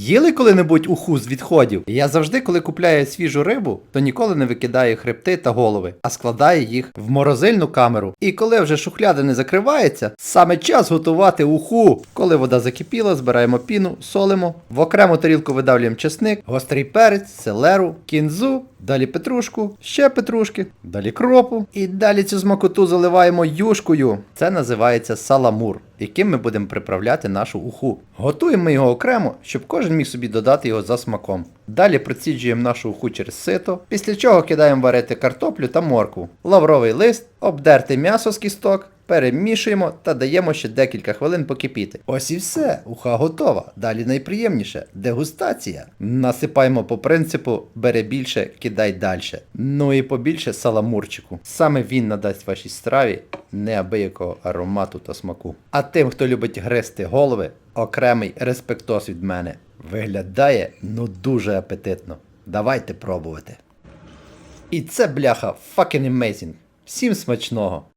Їли коли-небудь уху з відходів? Я завжди, коли купляю свіжу рибу, то ніколи не викидаю хребти та голови, а складаю їх в морозильну камеру. І коли вже шухляда не закривається, саме час готувати уху. Коли вода закипіла, збираємо піну, солимо, в окрему тарілку видавлюємо чесник, гострий перець, селеру, кінзу, далі петрушку, ще петрушки, далі кропу. І далі цю смакоту заливаємо юшкою. Це називається саламур, яким ми будемо приправляти нашу уху. Готуємо його окремо, щоб кожен міг собі додати його за смаком. Далі проціджуємо нашу уху через сито, після чого кидаємо варити картоплю та моркву, лавровий лист, обдерте м'ясо з кісток. Перемішуємо та даємо ще декілька хвилин покипіти. Ось і все, уха готова. Далі найприємніше дегустація. Насипаємо по принципу бери більше, кидай далі. Ну і побільше саламурчику. Саме він надасть вашій страві неабиякого аромату та смаку. А тим, хто любить гризти голови, окремий респектос від мене. Виглядає ну дуже апетитно. Давайте пробувати. І це бляха fucking amazing. Всім смачного!